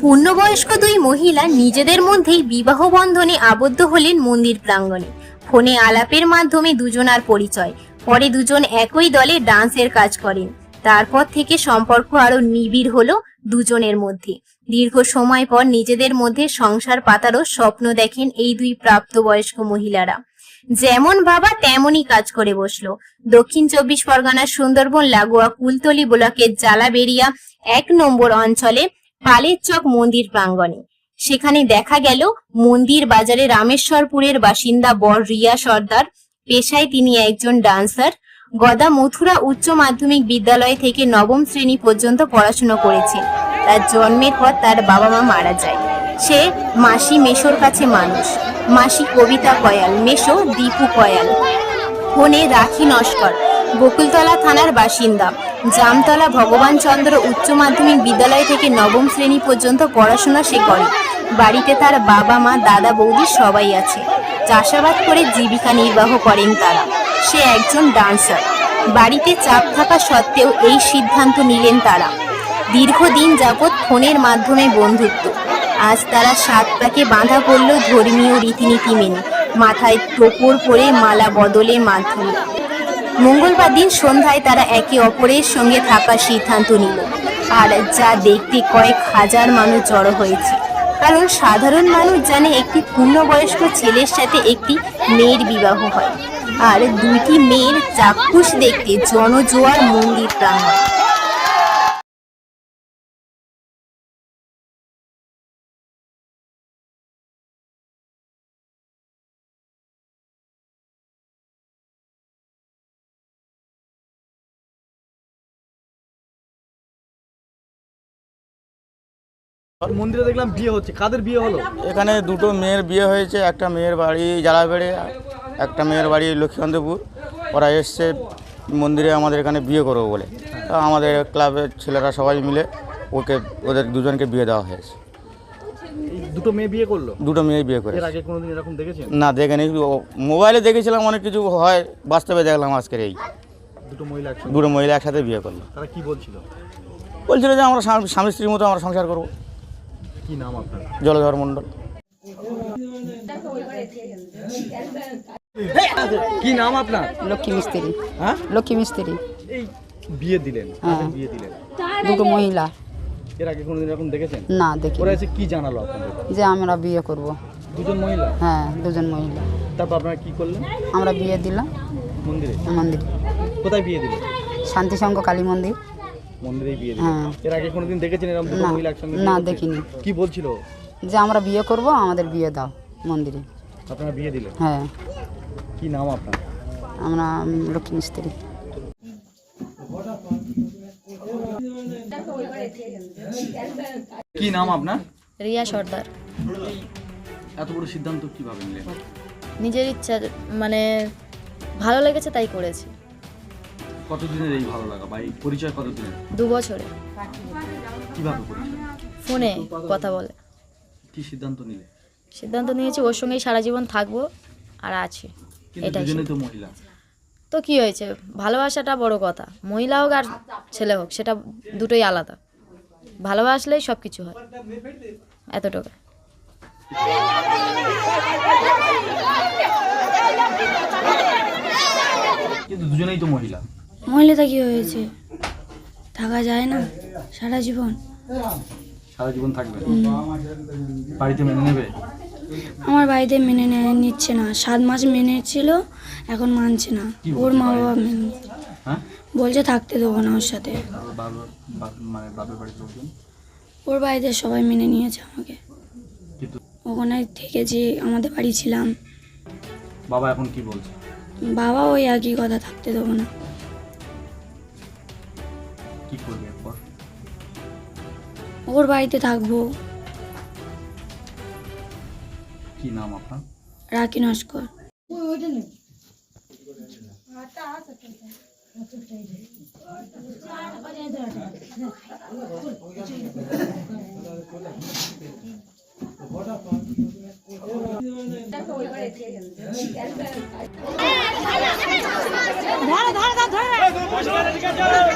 পূর্ণবয়স্ক দুই মহিলা নিজেদের মধ্যেই বিবাহ বন্ধনে আবদ্ধ হলেন মন্দির প্রাঙ্গণে। ফোনে আলাপের মাধ্যমে দুজনার পরিচয়। পরে দুজন একই দলে ডান্সের কাজ করেন। তারপর থেকে সম্পর্ক আরও নিবিড় হলো দুজনের মধ্যে। দীর্ঘ সময় পর নিজেদের মধ্যে সংসার পাতারও স্বপ্ন দেখেন এই দুই প্রাপ্তবয়স্ক মহিলারা। যেমন বাবা, তেমনই কাজ করে বসল। দক্ষিণ চব্বিশ পরগনার সুন্দরবন লাগোয়া কুলতলি ব্লকের জালাবেরিয়া এক নম্বর অঞ্চলে পালের চক মন্দির প্রাঙ্গণে। সেখানে দেখা গেল মন্দির বাজারে রামেশ্বরপুরের বাসিন্দা বর রিয়া সর্দার। পেশায় তিনি একজন ডান্সার। গদা মথুরা উচ্চ মাধ্যমিক বিদ্যালয় থেকে নবম শ্রেণি পর্যন্ত পড়াশুনো করেছেন। তার জন্মের পর তার বাবা মা মারা যায়। সে মাসি মেশোর কাছে মানুষ। মাসি কবিতা কয়াল, মেশো দীপু কয়াল। ফোনে রাখি নস্কর। বকুলতলা থানার বাসিন্দা। জামতলা ভগবানচন্দ্র উচ্চ মাধ্যমিক বিদ্যালয় থেকে নবম শ্রেণি পর্যন্ত পড়াশোনা সে করে। বাড়িতে তার বাবা, মা, দাদা, বৌদি সবাই আছে। চাষাবাদ করে জীবিকা নির্বাহ করেন তারা। সে একজন ডান্সার বাড়িতে চাপ থাকা সত্ত্বেও এই সিদ্ধান্ত নিলেন তারা। দীর্ঘদিন যাবৎ ফোনের মাধ্যমে বন্ধুত্ব। আজ তারা সাত পাকে বাঁধা পড়ল ধর্মীয় রীতিনীতি মেনে। মাথায় টোপর পরে মালা বদলের মাধ্যমে মঙ্গলবার দিন সন্ধ্যায় তারা একে অপরের সঙ্গে থাকার সিদ্ধান্ত নিল। আর যা দেখতে কয়েক হাজার মানুষ জড়ো হয়েছে। কারণ সাধারণ মানুষ জানে একটি পূর্ণবয়স্ক ছেলের সাথে একটি মেয়ের বিবাহ হয়। আর দুইটি মেয়ের চাক্ষুষ দেখতে জনজোয়ার মন্দির প্রাঙ্গণ। মন্দিরে দেখলাম বিয়ে হচ্ছে। কাদের বিয়ে হলো? এখানে দুটো মেয়ের বিয়ে হয়েছে একটা মেয়ের বাড়ি জালাবেড়ে একটা মেয়ের বাড়ি লক্ষ্মীকান্তপুর। ওরা এসছে মন্দিরে আমাদের এখানে বিয়ে করব বলে। তা আমাদের ক্লাবের ছেলেরা সবাই মিলে ওকে ওদের দুজনকে বিয়ে দেওয়া হয়েছে। দুটো মেয়ে বিয়ে করল? দুটো মেয়ে বিয়ে করে এর আগে কোনোদিন এরকম দেখেছেন? না দেখেনি। মোবাইলে দেখেছিলাম অনেক কিছু হয় বাস্তবে দেখলাম আজকের এই। দুটো মহিলা দুটো মহিলা একসাথে বিয়ে করল। তারা কি বলছিল? বলছিল যে আমরা স্বামী স্ত্রীর মতো আমরা সংসার করব। কি নাম আপনার? জলধর মণ্ডল। কি নাম আপনার? লক্ষ্মী মিস্ত্রি। হ্যাঁ? লক্ষ্মী মিস্ত্রি। এই বিয়ে দিলেন। কাদের বিয়ে দিলেন? দুটো মহিলা। এর আগে কোনোদিন এরকম দেখেছেন? না দেখি ওরা এসে কি জানালো আপনাদের? যে আমরা বিয়ে করব। দুজন মহিলা? হ্যাঁ দুজন মহিলা। তারপর আপনারা কি করলেন? আমরা বিয়ে দিলাম। মন্দিরে? মন্দির। কোথায় বিয়ে দিলেন? শান্তিসংঘ কালী মন্দির। মন্দিরেই বিয়ে দিলেন হ্যাঁ। এর আগে কোনোদিন দেখেছেন এরকম দুটো না, মহিলা একসঙ্গে না, দেখিনি। কি বলছিল? যে আমরা বিয়ে করব আমাদের বিয়ে দাও মন্দিরে। আপনারা বিয়ে দিলেন? হ্যাঁ। কি নাম আপনার? আমরা লক্ষ্মী মিস্ত্রি। কি নাম আপনার? রিয়া সর্দার। এত বড় সিদ্ধান্ত কীভাবে নিলেন? নিজের ইচ্ছা মানে ভালো লেগেছে তাই করেছি। কতদিনের এই ভালো লাগা বা এই পরিচয় কতদিনের? দু বছরে। কীভাবে পরিচয়? ফোনে কথা বলে। কি সিদ্ধান্ত নিলে? সিদ্ধান্ত নিয়েছি ওর সঙ্গেই সারা জীবন থাকব আর আছি। এটাই তো মহিলা। তো কি হয়েছে? ভালোবাসাটা বড় কথা। মহিলা হোক আর ছেলে হোক সেটা দুটোই আলাদা। ভালোবাসলেই সব কিছু হয়। এতটুকু। কিন্তু দুজনেই তো মহিলা। মহিলাটা কি হয়েছে? থাকা যায় না সারা জীবন। সারা জীবন থাকবে? বাড়িতে মেনে নেবে? আমার বাড়িতে মেনে নেয় নিচ্ছে না। সাত মাস মেনে ছিল এখন মানছে না। ওর মা বাবা মেনে হ্যাঁ? বলছে থাকতে দেবো না ওর সাথে। মানে ওর বাড়িতে সবাই মেনে নিয়েছে আমাকে। ওখানে থেকে যে আমাদের বাড়ি ছিলাম। বাবা এখন কি বলছে? বাবা ওই একই কথা থাকতে দেবো না। কি করবে এরপর? ওর বাড়িতে থাকব। কি নাম আপনার? রাকি নস্কর। ধরে ধরে ধরে।